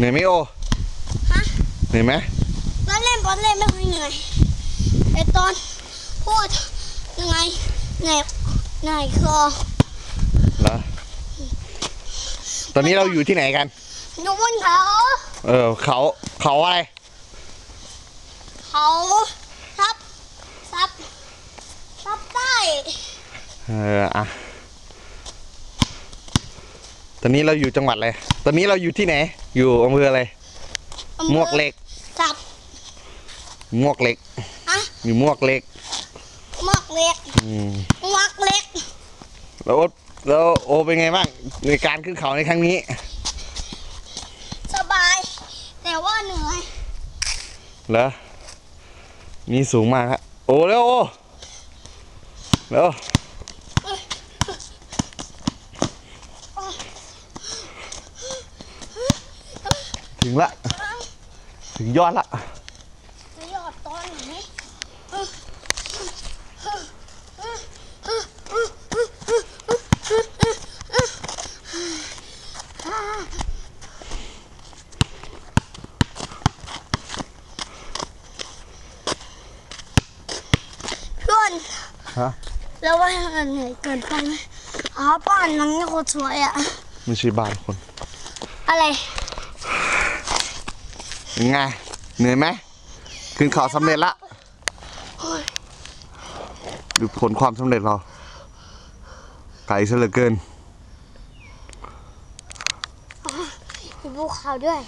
เหนื่อยไหมโอฮะเหนื่อยไหมตอนเล่นบอลเล่นไม่ค่อยเหนื่อยแต่ตอนพูดยังไงเหนื่อยเหนื่อยคอเหรอตอนนี้เราอยู่ที่ไหนกันอยู่บนเขาเออเขาเขาอะไรเขาทับทับทับใต้เอออะตอนนี้เราอยู่จังหวัดอะไรตอนนี้เราอยู่ที่ไหน อยู่อำเภออะไรอำภอมวกเหล็กทับมวกเหล็กอะอยู่มวกเหล็กมวกเหล็กอืมมวกเหล็ก แล้วโอ๊ตแล้วโอเป็นไงบ้างในการขึ้นเขาในครั้งนี้ สบาย แต่ว่าเหนื่อย เหรอมีสูงมากครับโอ้เร็วโอเร็ว งละ ถึงยอดละจะหยอดตอนไหนเพื่อนฮะแล้วว่ามันเหนื่อยเกินไปไหมอ๋อบ้านหลังนี้โคตรสวยอะไม่ใช่บ้านคน อะไร เป็นไง เหนื่อยไหมขึ้นเขาสำเร็จละโอ้ยดูผลความสำเร็จเราไกลซะเหลือเกินมีภูเขาด้วย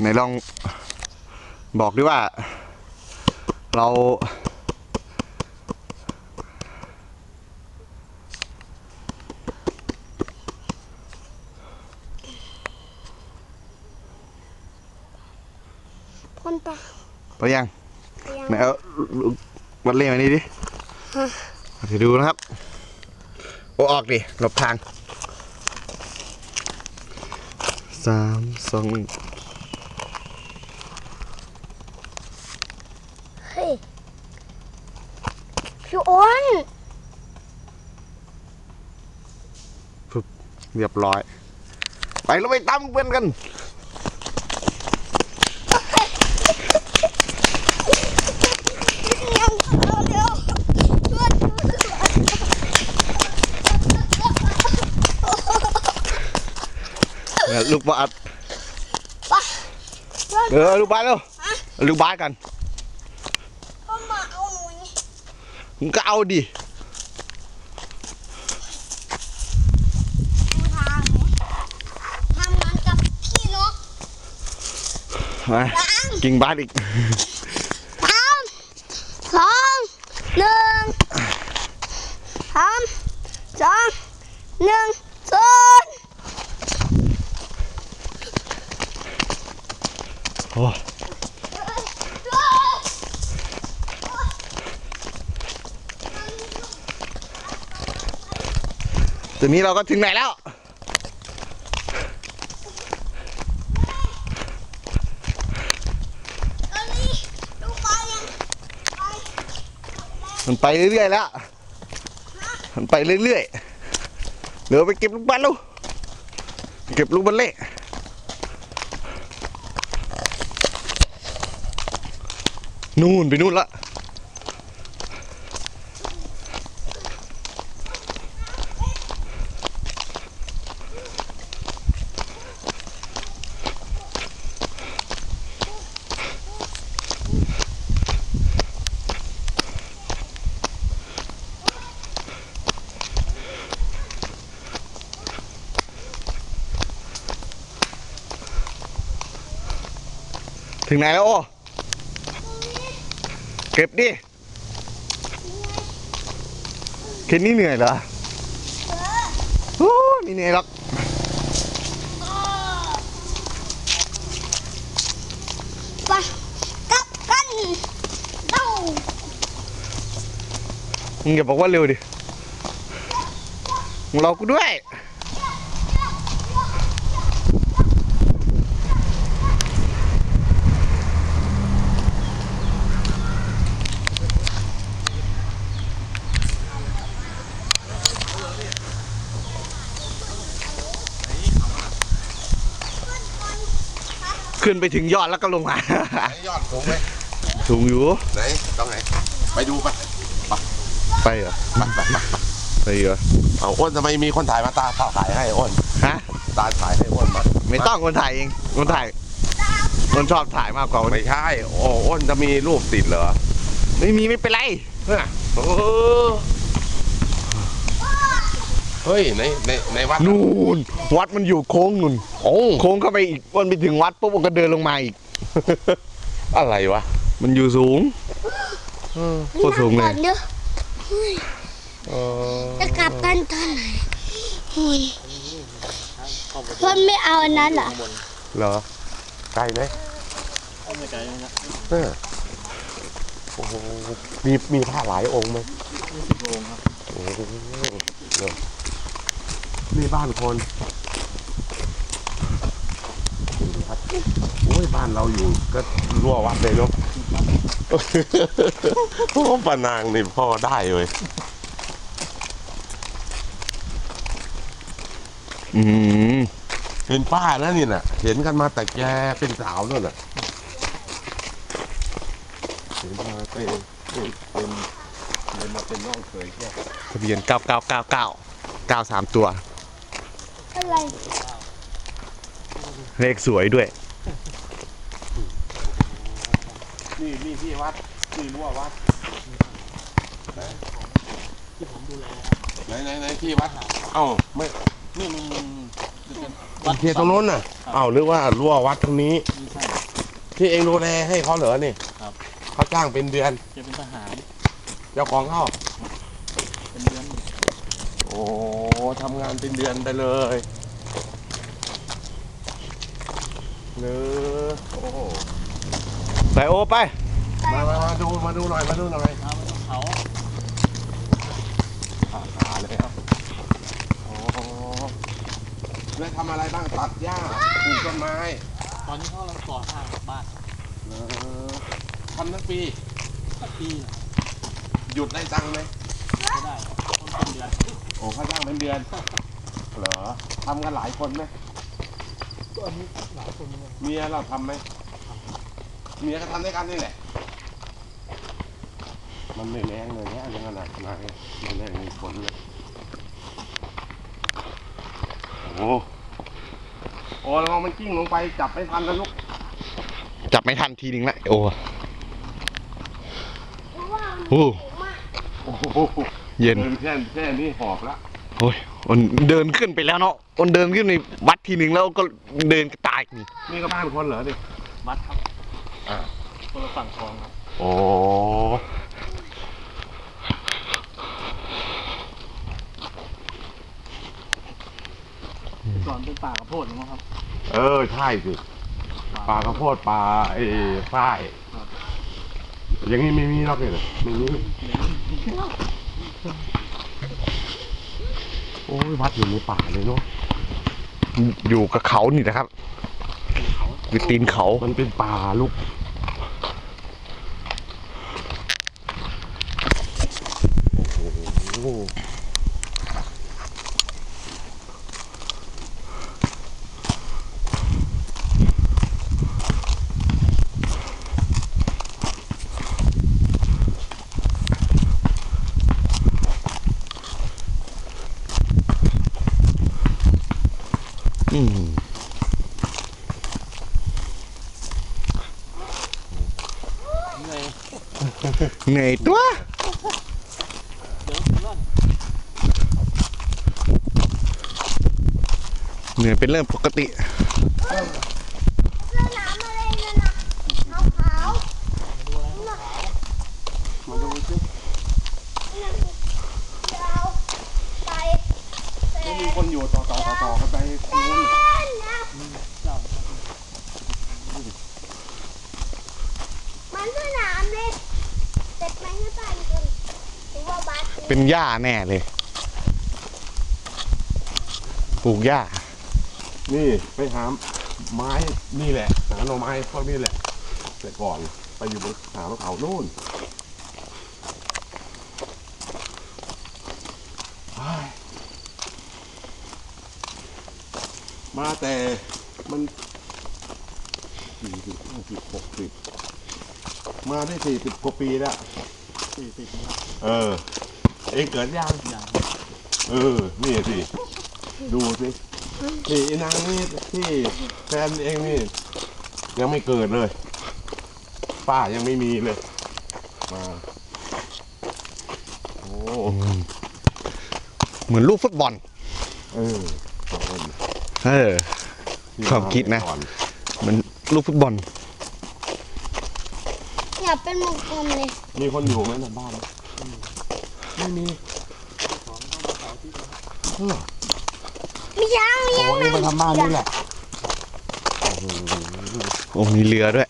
ไหนลองบอกดิว่า เรา คนตา ไปยังไปยังไหนเอาลูกวัดเล่มานี่ดิเดี๋ยวดูนะครับ โอ้ออกดิหลบทางสามสองหนึ่งเฮ้ยพี่อ้นเรียบร้อย ไปแล้วไปตามเพื่อนกัน ยังเร็วเพื่อน เนี่ย ลูกบาสไปเพื่อนเออลูกบาสเร็วลูกบาสกันเข้ามาเอาหนูนี่มึงก็เอาดิดูทางไหมทำงานกับพี่นกมากิ่งบาสอีกสามสองหนึ่งสามสองหนึ่งศูนย์ โอ้ ตอนนี้เราก็ถึงไหนแล้ว มันไปเรื่อยๆแล้ว มันไปเรื่อยๆเดี๋ยวไปเก็บลูกบอลลูกเก็บลูกบอลเล่นู่นไปนู่นละ ถึงไหนแล้วโอ้เก็บดิแค่นี้เหนื่อยเหรอโอ้ไม่เหนื่อยหรอกไปกลับกันเต้ามึงอย่าบอกว่าเร็วดิมึงรอกูด้วย ขึ้นไปถึงยอดแล้วก็ลงมา ไหนยอดสูงไหมสูงอยู่ ไหนต้องไหน ไปดูไปไปเหรอไปไปไปไปเหรอเอาอ้นทำไมมีคนถ่ายมาตาถ่ายให้อ้นฮะตาถ่ายให้อ้นมาไม่ต้องคนถ่ายเองคนถ่ายคนชอบถ่ายมากกว่าคนไม่ใช่โอ้อ้นจะมีรูปติดเหรอไม่มีไม่เป็นไรเนี่ยเออ เฮ้ยในในในวัดนู่นวัดมันอยู่โค้งนู่นโอ้โค้งเข้าไปอีกวันไปถึงวัดปุ๊บมันก็เดินลงมาอีก อะไรวะ มันอยู่สูงโคตรสูงเลยก่อนเด้อเออจะกลับกันตอนไหนอุ้ยเพื่อนไม่เอาอันนั้นเหรอเหรอไกลไหมไม่ไกลนะเออโอ้โหมีมีผ้าหลายองค์ไหมยี่สิบโลครับโอ้โหเนอะนี่บ้านคนโอ้ยบ้านเราอยู่ก็รั่ววัดเลยเนาะโอ้ปานางนี่พ่อได้เลยอืมเป็นป้านะนี่น่ะ เห็นกันมาแต่แกเป็นสาวนั่นน่ะเห็นมาเป็นเป็นเป็นเป็นมาเป็นน้องเคยแกทะเบียนเก้าเก้าเก้าเก้าเก้าสามตัว อะไรเลขสวยด้วย นี่นี่ที่วัดนี่รั้ววัดที่ผมดูแลไหนไหนไหนที่วัดเอ้าไม่นี่มันมันจะเป็นวัดเขตตรงโน้นน่ะเอ้าหรือว่ารั้ววัดตรงนี้ไม่ใช่ที่เองดูแลให้เขาเหรอนี่ครับเขาจ้างเป็นเดือนจะเป็นทหารเจ้าของเขาเป็นเดือนโอ้ ทำงานเป็นเดือนไปเลยเนื้อโอ้ไปโอไป มามามาดูมาดูหน่อยมาดูหน่อยเอาไปเขาขาขาแล้วโอ้แล้วทำอะไรบ้างตัดหญ้าปลูกต้นไม้ ตอนนี้เขากำลังก่อสร้างบ้านเออทำทั้งปีสักปีนะหยุดได้ตังค์ไหมไม่ได้ต้นต้นเดือน โอ้เขาจ้างเป็นเดือน เหรอทำกันหลายคนไหมตัวนี้หลายคนเลยเมียเราทำไหมเมียก็ทำด้วยกันนี่แหละ มันไม่แรงเลยเนี่ยยังขนาดนายไม่แรงมีผลเลยโอ้โอ้เรามันกิ้งลงไปจับไม่ทันแล้วลูก จับไม่ทันทีนึงละโอ้เพราะว่ามันโอ้สูงมากโอ้โห เย็น เดินแค่แค่นี้หอบละโอ้ยมันเดินขึ้นไปแล้วเนาะมันเดินขึ้นในวัดทีหนึ่งแล้วก็เดินตายนี่นี่ก็บ้านคนเหรอดิวัดครับอ่าคนละฝั่งคลองครับโอ้ก่อนเป็นป่ากระโพดหรือเปล่าครับ เออใช่สิปลาข้าวโพดปลาไอ้ฝ้ายอย่างนี้ไม่มีหรอกเนี่ยไม่มี โอ้ยวัดอยู่ในป่าเลยเนาะอยู่กับเขานี่นะครับอยู่ตีนเขา มันเป็นป่าลูกโอ้โห อืมเหนื่อยตัวเหนื่อยเป็นเรื่องปกติ เสื้อหนามอะไรนั่นน่ะขาว มาดูสิ ๆนั่นยาวไปแต่ ไม่มีคนอยู่ต่อต่อต่อต่อกันไปคูน นะ เจ้า มันเสื้อหนามเลยเสร็จไหมก็ตายคนหรือว่าบาส เป็นหญ้าแน่เลย ปลูกหญ้า นี่ไปหาไม้นี่แหละหาหน่อไม้พวกนี้แหละแต่ก่อนไปอยู่บนหาบนเขาโน่นมาแต่มันสี่สิบห้าสิบหกสิบมาได้สี่สิบกว่าปีแล้วสี่สิบเออ เองเกิดยังอย่างเออ นี่สิ ดูสินี่ไอ้นางนี่ที่แฟนเองนี่ ยังไม่เกิดเลย ป้ายังไม่มีเลย มา โอ้ เหมือนลูกฟุตบอล เออขอบคุณเออ ที่ความคิดนะ ก่อนเหมือนลูกฟุตบอล อยากเป็นวงกลมเลยมีคนอยู่ไหมในบ้าน ไม่มีมีช้างมีโอ้ช้างนี่มาทำบ้านนี่แหละโอ้มีเรือด้วย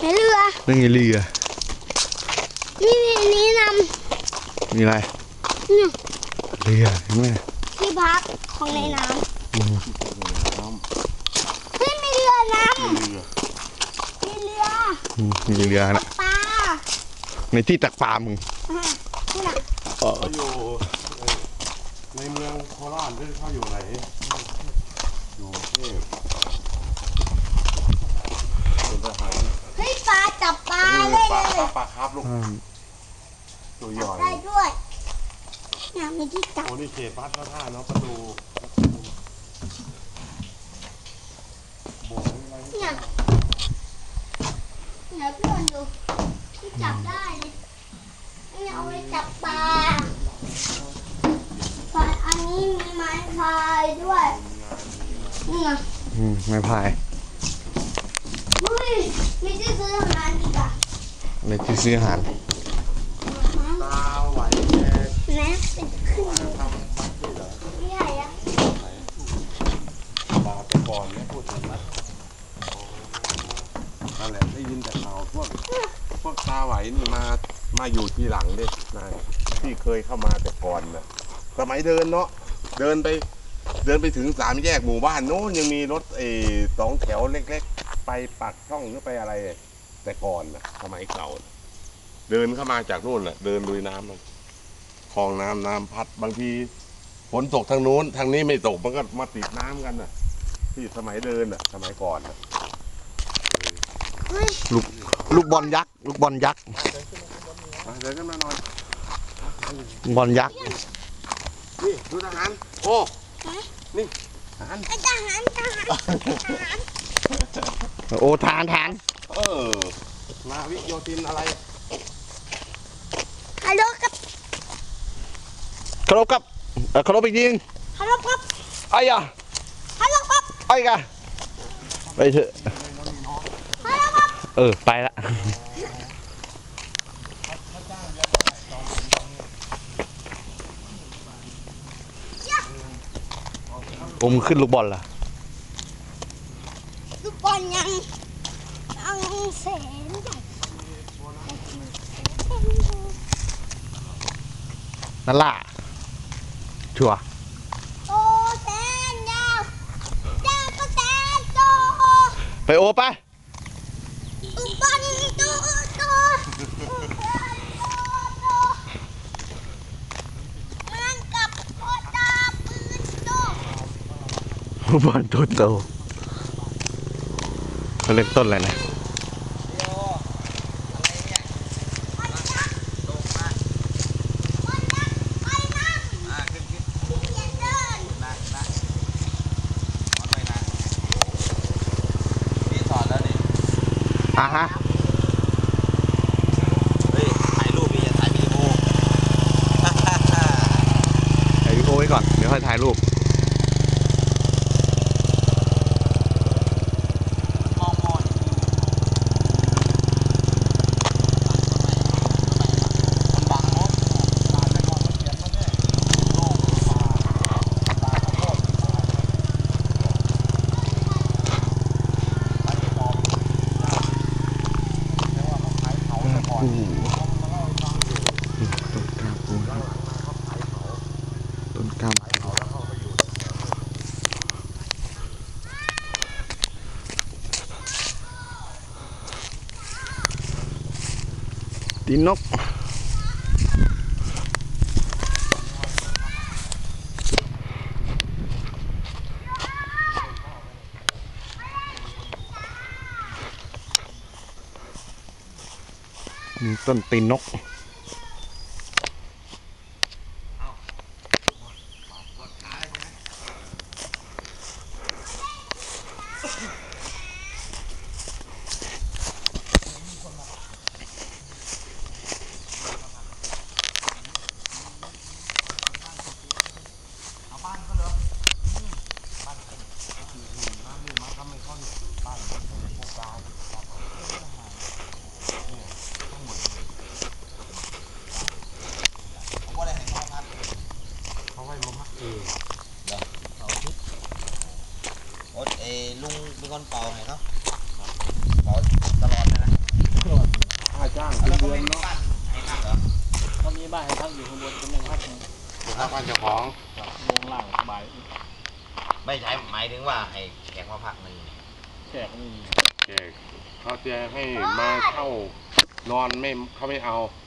เห็นเรือนั่นไงเรือนี่นี่นมีอะไรำเนี่ยเรือเห็นไหมที่พักของในน้ำเฮ้ยมีเรือน้ำมีเรืออืมมีเรือนะปลาในที่ตักปลามึงอะนี่น่ะ เขาอยู่ในเมืองโคราชหรือเขาอยู่ไหนอยู่เทพเป็นทหารเฮ้ยปลาจับปลาเออได้ปลาเลคายบปลาครับลูกตัวใหญ่ได้ด้วยเนี่ยมีที่จับโอ้นี่เขตวัดพระธาตุเนาะประตูโบสถ์อะไรเนี่ยเนี่ยเพื่อนดูที่จับได้เลย เนี่ยเอาไว้จับปลาปลาอันนี้มีไม้พายด้วยนี่ไงอืมไม่พายเฮ้ยมีที่ซื้ออาหารอีกอะในที่ซื้ออาหารตาไหวแกนะเป็นขึ้นทำวัดด้วยเหรอใหญ่อะปลาแต่ก่อนเนี่ยพูดถึงวัดนั่นแหละได้ยินแต่ข่าวพวก พวกตาไหวนี่มามาอยู่ทีหลังดินายที่เคยเข้ามาแต่ก่อนน่ะสมัยเดินเนาะเดินไป เดินไปถึงสามแยกหมู่บ้านโน้นยังมีรถเอสองแถวเล็ก ๆ ไปปักช่องหรือไปอะไร แต่ก่อนนะสมัยเก่าน่ะเดินเข้ามาจากนู่นแหละเดินลุยน้ำมันคลองน้ำน้ำพัดบางทีฝนตกทางนู้น ทางนี้ไม่ตกมันก็มาติดน้ำกันน่ะ ที่สมัยเดินน่ะ สมัยก่อนน่ะเฮ้ย ลูกบอลยักษ์ลูกบอลยักษ์มาเดินกันมาหน่อยบอลยักษ์นี่ดูทหารโอ้นี่ทหารไอ้ทหารทหารทหารโอ้ทานทานเออนาวิโยธินอะไรฮัลโหลครับเคารพครับเอ่อเคารพอีกทีนึงฮัลโหลครับไอ้ยะฮัลโหลครับไอ้กะไปเถอะฮัลโหลครับ เออ ไปละโอ้มึงขึ้นลูกบอลล่ะ ลูกบอลยังยังแสนใหญ่นั่นล่ะ ชัวร์โตแสนยาวยาวก็แสนโตไปโอไป ลูกบอลตัวโตเขาเรียกต้นอะไรนะไปนั่งเรียนเดินนี่สอนแล้วนี่อะฮะเฮ้ยถ่ายรูปพี่อย่าถ่ายวิดีโอถ่ายวิดีโอไว้ก่อน เดี๋ยวค่อยถ่ายรูป มองมอนบังมด ต้นกล้ามตีน ต้นตีนนก ผมว่าได้ให้เขาพักเขาให้มาพักเองเหรอเอาทิศโอ๊ตเอ ลุงเป็นคนเป่าให้เขาเป่าตลอดเลยนะค่าจ้างแล้วก็เดือไม่นมีเนาะบ้านให้พักเหรอเขามีบ้านให้พักอยู่ข้างบนตำแหน่งพักหนึ่งค่าบ้านเจ้าของลงล่างสบายไม่ใช่หมายถึงว่าให้แขกมาพักหนึ่งแขกไม่มีแกเขาจะให้มาเช่านอนไม่เขาไม่เอาอ